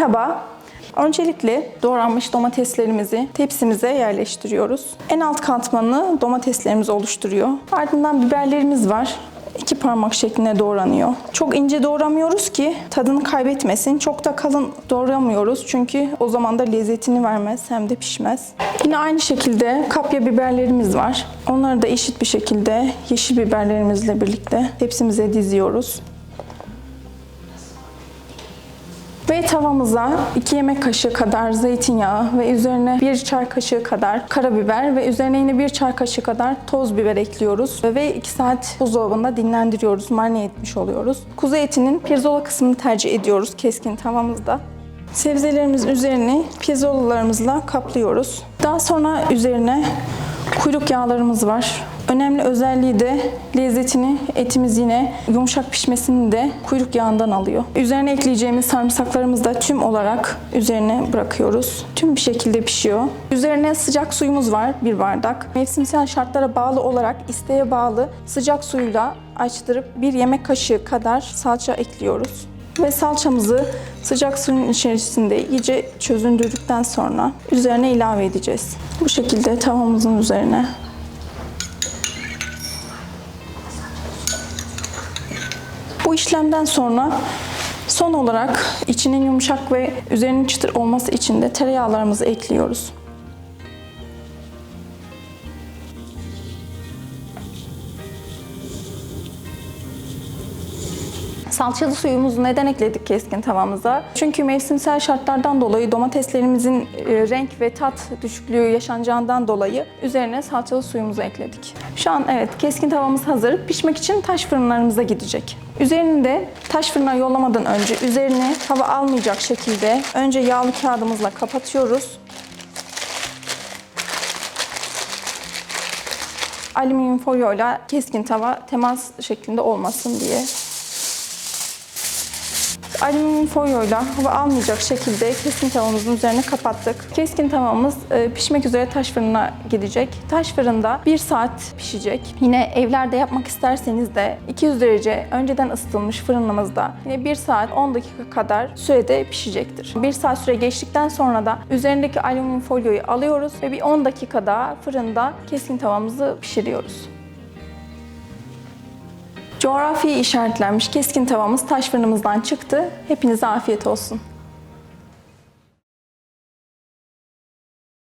Merhaba. Öncelikle doğranmış domateslerimizi tepsimize yerleştiriyoruz. En alt katmanı domateslerimiz oluşturuyor. Ardından biberlerimiz var. İki parmak şeklinde doğranıyor. Çok ince doğramıyoruz ki tadını kaybetmesin. Çok da kalın doğramıyoruz çünkü o zaman da lezzetini vermez hem de pişmez. Yine aynı şekilde kapya biberlerimiz var. Onları da eşit bir şekilde yeşil biberlerimizle birlikte tepsimize diziyoruz. Ve tavamıza 2 yemek kaşığı kadar zeytinyağı ve üzerine 1 çay kaşığı kadar karabiber ve üzerine yine 1 çay kaşığı kadar toz biber ekliyoruz. Ve 2 saat buzdolabında dinlendiriyoruz, marine etmiş oluyoruz. Kuzu etinin pirzola kısmını tercih ediyoruz keskin tavamızda. Sebzelerimizin üzerini pirzolalarımızla kaplıyoruz. Daha sonra üzerine kuyruk yağlarımız var. Önemli özelliği de lezzetini etimiz yine yumuşak pişmesini de kuyruk yağından alıyor. Üzerine ekleyeceğimiz sarımsaklarımızı da tüm olarak üzerine bırakıyoruz. Tüm bir şekilde pişiyor. Üzerine sıcak suyumuz var bir bardak. Mevsimsel şartlara bağlı olarak isteğe bağlı sıcak suyla açtırıp bir yemek kaşığı kadar salça ekliyoruz. Ve salçamızı sıcak suyun içerisinde iyice çözündürdükten sonra üzerine ilave edeceğiz. Bu şekilde tavamızın üzerine işlemden sonra son olarak içinin yumuşak ve üzerinin çıtır olması için de tereyağlarımızı ekliyoruz. Salçalı suyumuzu neden ekledik keskin tavamıza? Çünkü mevsimsel şartlardan dolayı domateslerimizin e, renk ve tat düşüklüğü yaşanacağından dolayı üzerine salçalı suyumuzu ekledik. Şu an evet keskin tavamız hazır. Pişmek için taş fırınlarımıza gidecek. Üzerini de taş fırına yollamadan önce üzerine hava almayacak şekilde önce yağlı kağıdımızla kapatıyoruz. Alüminyum folyoyla keskin tava temas şeklinde olmasın diye alüminyum folyoyla hava almayacak şekilde keskin tavamızın üzerine kapattık. Keskin tavamız e, pişmek üzere taş fırına gidecek. Taş fırında 1 saat pişecek. Yine evlerde yapmak isterseniz de 200 derece önceden ısıtılmış fırınımızda yine 1 saat 10 dakika kadar sürede pişecektir. 1 saat süre geçtikten sonra da üzerindeki alüminyum folyoyu alıyoruz ve bir 10 dakika daha fırında keskin tavamızı pişiriyoruz. Coğrafi işaretlenmiş keskin tavamız taş fırınımızdan çıktı. Hepinize afiyet olsun.